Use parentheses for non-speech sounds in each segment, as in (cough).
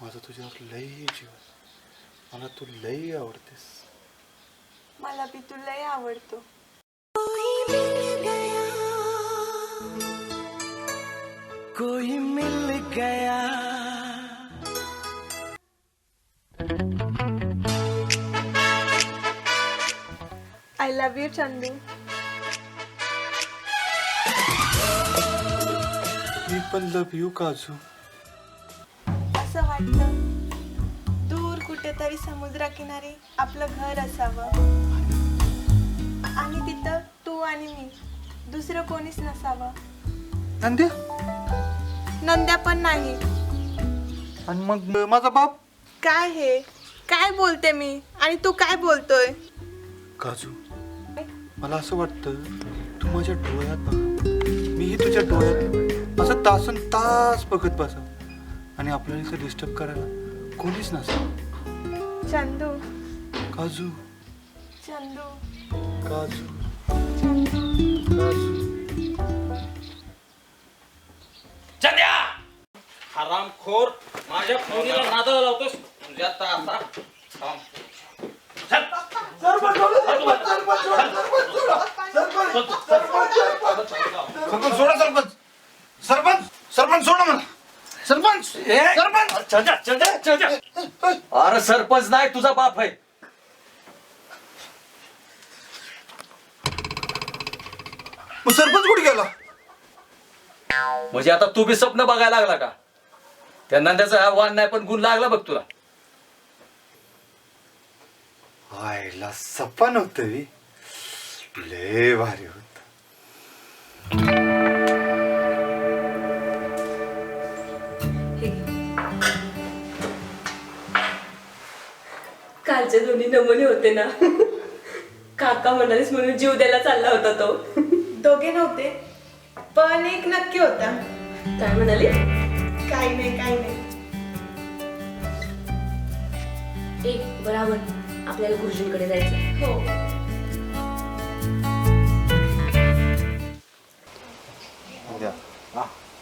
माझा तुझ्यावर लई जीव. मला तू लई आवडतेस मला बी तुलाही आवडतो Koi Mil Gaya I love you Chandu मी पण लव यू काजू वाटतं. दूर कुठेतरी समुद्राकिनारी आपलं घर असावं. आणि तिथं तू आणि मी दुसरं कोणीच नसावं. नंद्या? नंद्या पण नाही. आणि मग माझा बाप? काय हे? काय बोलते मी? आणि तू काय बोलतोय? काजू मला असं वाटतं तू माझ्या डोळ्यात बघा. मीही तुझ्या डोळ्यात असं तासन तास बघत बसा. आणि आपल्याला इथं डिस्टर्ब करायला कोणीच नसतं चंदू काजू चंदू काजू चंदू काजू चंद्या हरामखोर माझ्या फोनीला नादाला लावतोस तुझ्या आता आता थांब. चल. सरपंच सोडा सरपंच सरपंच सरपंच सरपंच. अरे सरपंच नाही तुझा बाप आहे. मग सरपंच कुठे गेला? म्हणजे आता तू बी स्वप्न बघायला लागला का? त्या नंद्याचा हा वाण नाही पण गुण लागला बघ तुला. आईला सपन होत लय भारी होत. कालचे दोन्ही नमुने होते ना. काका म्हणालीस म्हणून जीव द्यायला चालला होता तो. दोघे नव्हते पण एक नक्की होता. काय म्हणाली? काही नाही काही नाही. एक बराबर. आपल्याला गुरुजींकडे जायचं हो.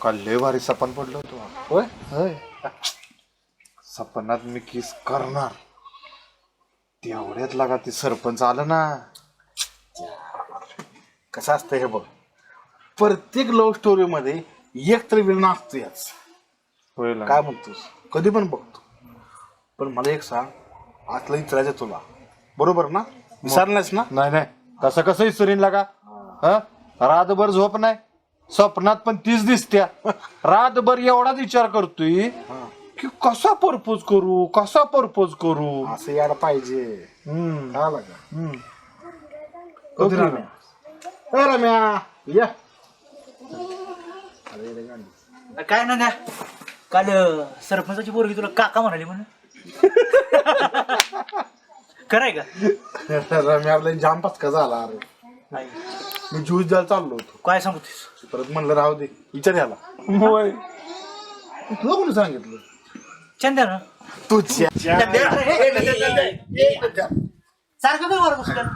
काल लय भारी सपन पडलं होतं. होय? होय. सपनात मी किस करणार? तेवढ्यात लागा ती सरपंच आलं ना. कसं असतं हे बघ. प्रत्येक लव्ह स्टोरी मध्ये एक तरी विलन असतो याच. काय म्हणतोस? कधी पण बघतो. पण मला एक सांग आतलं विचारायचं तुला. बरोबर ना? विचारलंस ना? नाही नाही. कसं कसं विसरीन लागा? हा? रातभर झोप नाही. स्वप्नात पण तीच दिसत्या. (laughs) रातभर एवढाच विचार करतोय की कसा परपोज करू? कसा परपोज करू? असं यायला पाहिजे. हम्म. का हम्म. कधी रम्या ए रम्या. या. काय ना द्या काल अं, सरपंचाची पोरगी तुला काका म्हणाली म्हणून. (laughs) खरंय का? रम्या आपला जाम पचका झाला अरे. आई, मी ज्यूस द्यायला चाललो होतो. काय सांगतोस परत म्हणलं राहू दे. विचार याला. होय. तुला कोणी सांगितलं? चंद्या ना तुझ्या सारखं काय मारत असलं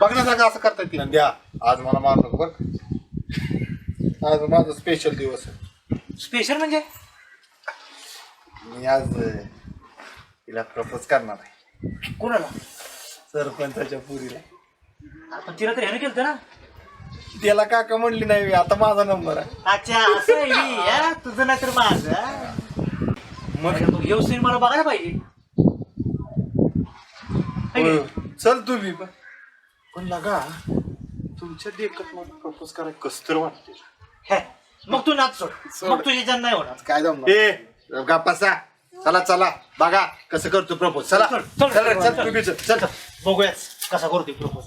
बघण्यासारखं असं करता येते द्या. आज मला मारू नको बरं आज माझा स्पेशल दिवस आहे. स्पेशल म्हणजे? मी आज अं, तिला प्रपोज करणार आहे. कोणाला? सरपंचाच्या पुरीला. आपण तिला तर ह्यानं केलं ना. त्याला काका म्हणली नाही आता माझा नंबर आहे. अच्छा असं आहे. हा? तुझं नाही तर माझं. मग मग येऊ सीन मला बघायला पाहिजे. है की नाही? होय. चल तू मी पण पण लगा तुमच्या देखत मला प्रपोज करायला कस तर वाटते. हे, मग तू नाच सोड. मग तुझी जन नाही होणार. काय दम ए गप्पासा चला चला. बघा कसं करतो प्रपोज चला. चल, चल, चल चल, चल चल. तू बी चल. चल. बघूयाच कसा करतोय प्रपोज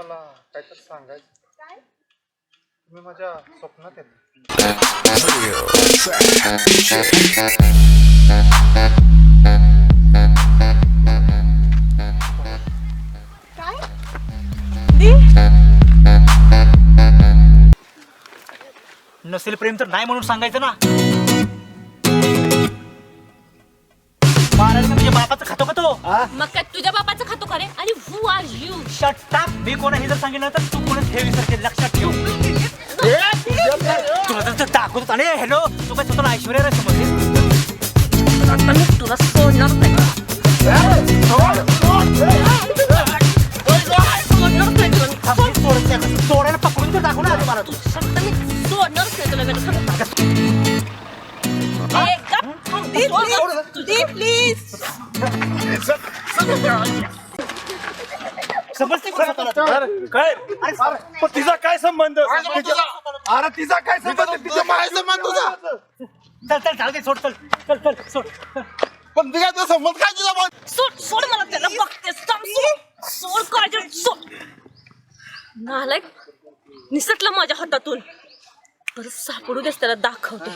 काय तर सांगायचं. तुम्ही माझ्या स्वप्नात येत. काय? दी? नसेल प्रेम तर नाही म्हणून सांगायचं ना. महाराज म्हणजे बापाचं खातो का तो? मग काय तुझ्या बापाचं रे आणि हु आर यू शट मी कोणा हे जर सांगितलं तर तू कोणच हे विसरते लक्षात ठेव. तुला तर ते दाखवत हॅलो तू काय स्वतःला ऐश्वर्या राय समजते आता मी तुला सोडणार नाही. सोडणारच नाही तुला मी. सोडायला पकडून तर दाखव ना आधी मला तू. आता मी सोडणारच नाही तुला. ए, प्लीज प्लीज (laughs) समजते का स्वतःला? तू? काय? पण तिचा काय संबंध? अरे तिचा काय संबंध? तिच्या मायाचा मान तुझा? चल चल चालते सोड चल चल चल सोड. पण तिचा संबंध काय तुझा सोड सोड मला त्याला बघते सोड. सोड काजल सोड. नालायक निसटलं माझ्या हातातून. परत सापडू देस त्याला दाखवते.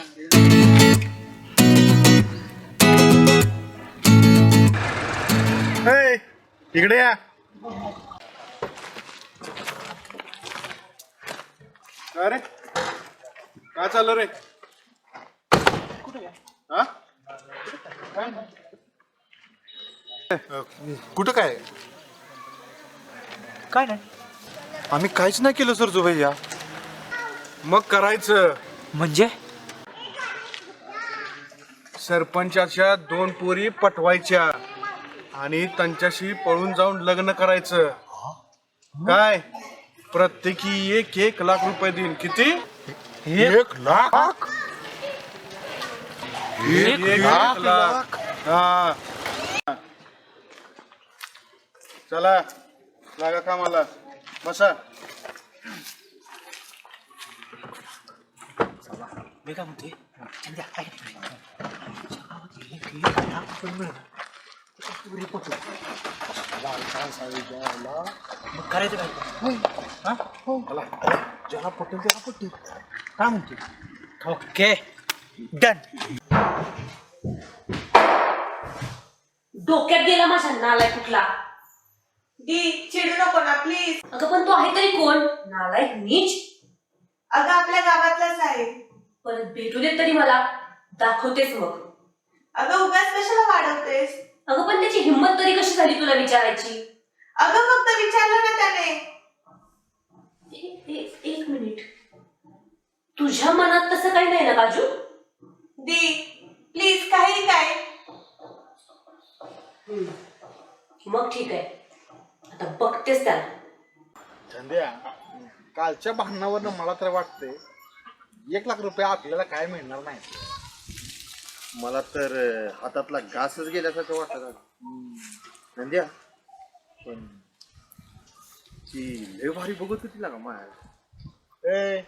हे, इकडे या. काय रे काय चाललं रे? हा? काय? कुठं काय? काय नाही. आम्ही काहीच नाही केलं सर जुभैया मग करायचं? म्हणजे? सरपंचाच्या दोन पोरी पटवायच्या आणि त्यांच्याशी पळून जाऊन लग्न करायचं. काय? प्रत्येकी एक एक लाख रुपये देईन. किती? एक लाख? एक लाख. हा. चला लागा कामाला. बसा. मी काय म्हणते संध्या, काय एक लाख रुपये मिळणार. पुरी पोचला. मग करायचं काय हा? ज्याला पटेल त्याला पटेल काय म्हणते ओके डन डोक्यात गेला माझ्या नालाय कुठला दी चिडू नको ना प्लीज अगं पण तो आहे तरी कोण नालायक नीच अगं आपल्या गावातलाच आहे परत भेटू दे तरी मला दाखवतेस मग अगं उगाच कशाला वाढवतेस अगं पण त्याची हिंमत तरी कशी झाली तुला विचारायची? अगं फक्त विचारलं ना त्याने. ए- ए- एक मिनिट. तुझ्या मनात तसं काही नाही ना काजू? दी प्लीज काही काय मग ठीक आहे. आता बघतेस त्याला. धंद्या कालच्या भांडणावरनं मला तर वाटतंय एक लाख रुपये आपल्याला काय मिळणार नाही मला तर हातातला घासच गेल्यासारखं वाटत नंद्या पण ती लय भारी बघत होती लागा माया. ए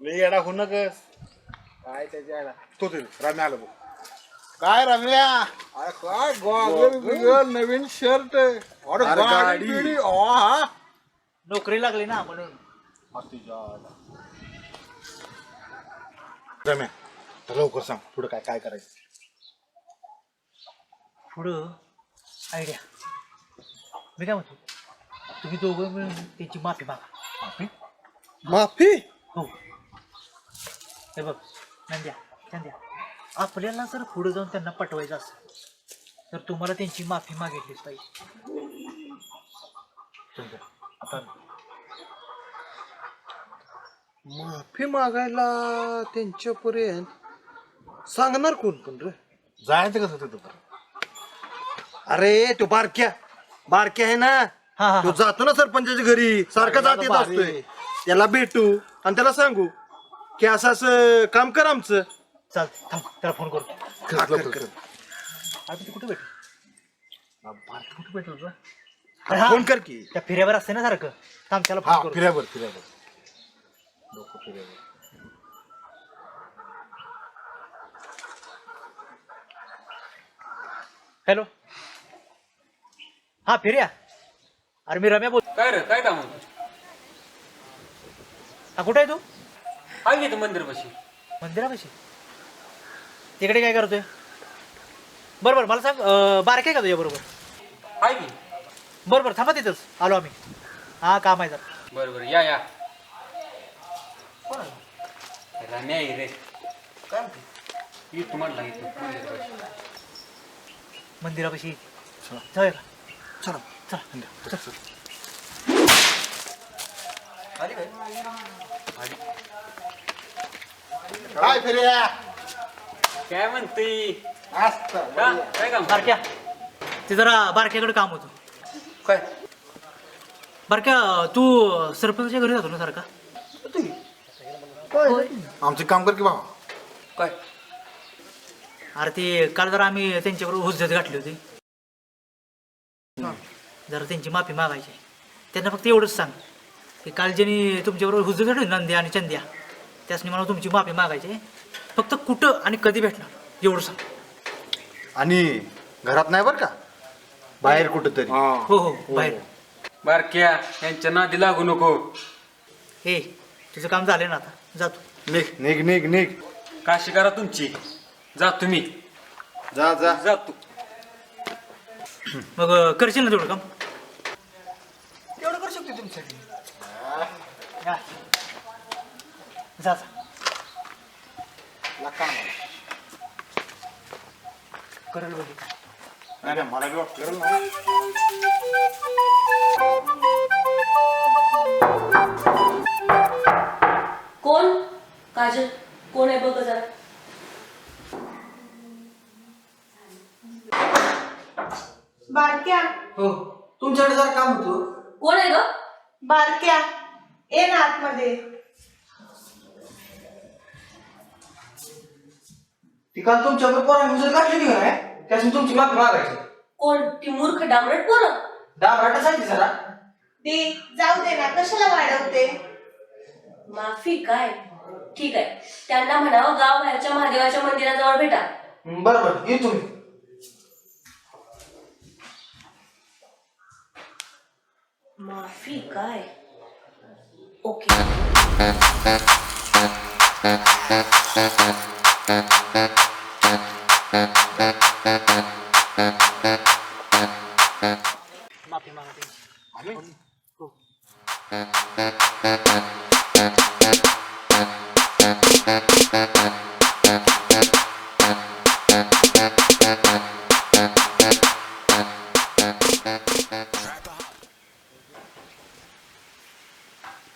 लय येडा हो नकस. काय त्याच्या येडा? तो ते रम्या आलं बघ. काय रम्या? अरे काय गॉगल बिगल नवीन शर्ट अरे गाडी. बिडी, हा. नोकरी लागली ना म्हणून. रम्या. लवकर सांग पुढे काय काय करायचं? पुढं आयडिया मी काय म्हणतो तुम्ही दोघं मिळून त्याची माफी मागा. माफी? माफी? हो. हे बघ नंद्या नंद्या आपल्याला जर पुढे जाऊन त्यांना पटवायचं असेल तर तुम्हाला त्यांची माफी मागितलीच पाहिजे. समजा, आता माफी मागायला त्यांच्यापर्यंत सांगणार कोण पण रे? जायचं कसं तिथं अरे तो बारक्या बारक्या आहे ना? हा, हा, तो जातो ना सरपंचाच्या घरी. सारखा जात येत. असतोय. त्याला भेटू आणि त्याला सांगू की असं असं काम कर आमचं. चाल थांब त्याला फोन करतो. कर, कर, कर. अरे तू कुठे भेटू कुठे भेटू तुला? हा, फोन कर की. त्या फिऱ्यावर असते ना सारखं. थांब त्याला हा फोन करतो. फिर्यावर फिर्यावर डोकं फिर्यावर हॅलो. हा फिर्या. अरे मी रम्या बोल काय रे काय काम होतं हा कुठे आहे तू? आहे की मंदिर बशी मंदिरापाशी? तिकडे काय करतोय? बरं बरं मला सांग अं, बारके आहे का तुझ्या बरोबर? आहे की? बरं बरं थांबा तिथंच. आलो आम्ही. हा काम आहे जरा. बरं बरं या या. रम्या आहे रे. काय तुम्हाला मंदिरापाशी. जाऊया का चला. चला. काय? काय फिर्या काय म्हणते? काय काम? बारक्या. ते जरा बारक्याकडे काम होतं. काय? बारक्या तू सरपंचच्या घरी जातो ना सारखा? आमचं काम कर की बाबा. काय? अरे ते काल जरा आम्ही त्यांच्याबरोबर हुज्जत गाठली होती. जरा त्यांची माफी मागायची. त्यांना फक्त एवढंच सांग. की काल ज्यांनी तुमच्याबरोबर हुज्जत गाठली नंद्या आणि चंद्या त्यासनी मला तुमची माफी मागायची. फक्त कुठं आणि कधी भेटणार एवढं सांग. आणि घरात नाही बरं का? बाहेर कुठं तरी हो हो बाहेर. बारक्या यांच्या नादी लागू नको. हे तुझं काम झालं ना आता. जातो निघ निघ निघ निघ. काशी करा तुमची. जा तुम्ही. जा जा. जा तू. मग अं, करशील ना तेवढं काम? एवढं करू शकतो तुमच्यासाठी. जा. जा जा. लाका ना मला. करेल बघ. नाही नाही मला बी वाटतं करेल ना. कोण? काजल. कोण आहे बघ जरा बारक्या हो. तुमच्याकडे जरा काम होतं. कोण आहे ग? बारक्या. ये ना आतमध्ये. ती काल तुमच्याकडे पोरांनी हुजत गाठलेली का नाही? त्यासाठी तुमची माफी मागायची. कोण? ती मूर्ख डांबरट पोरं? डांबराटासाठी जरा. दे जाऊ दे ना कशाला वाढवते? माफी काय? ठीक आहे. त्यांना म्हणावं गाव बाहेरच्या महादेवाच्या मंदिराजवळ भेटा. बरं बरं ये तुम्ही. माफी काय ओके माफी मागा त्यांची.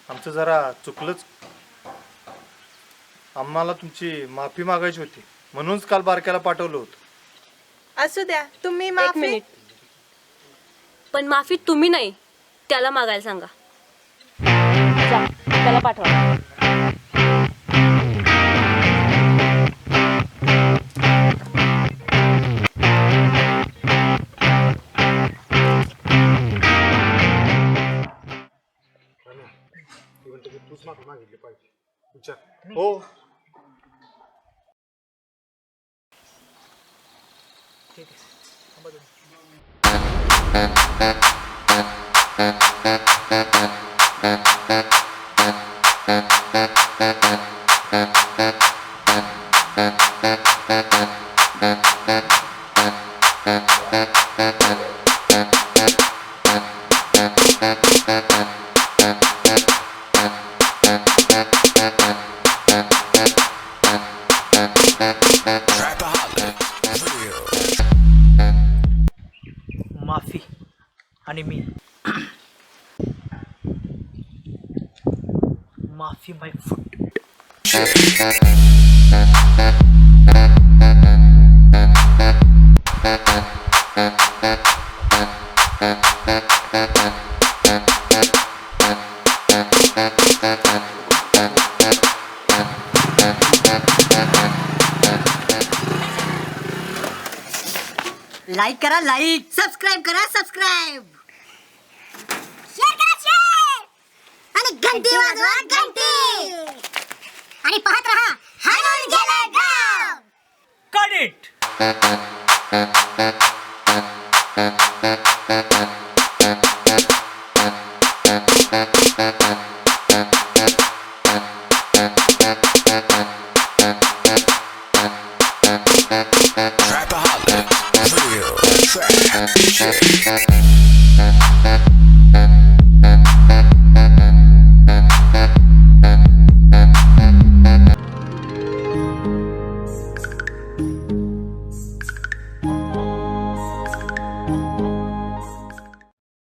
आमचं जरा चुकलंच. आम्हाला तुमची माफी मागायची होती. म्हणूनच काल बारक्याला पाठवलं होतं. असू द्या. तुम्ही एक माफी मिनिट. पण माफी तुम्ही नाही त्याला मागायला सांगा. जा त्याला पाठवा. dos mapas más que Like करा लाईक सबस्क्राईब करा सबस्क्राईब शेअर करा शेअर आणि घंटी वाजवा घंटी आणि पाहत रहा हरून गेला गाव! Got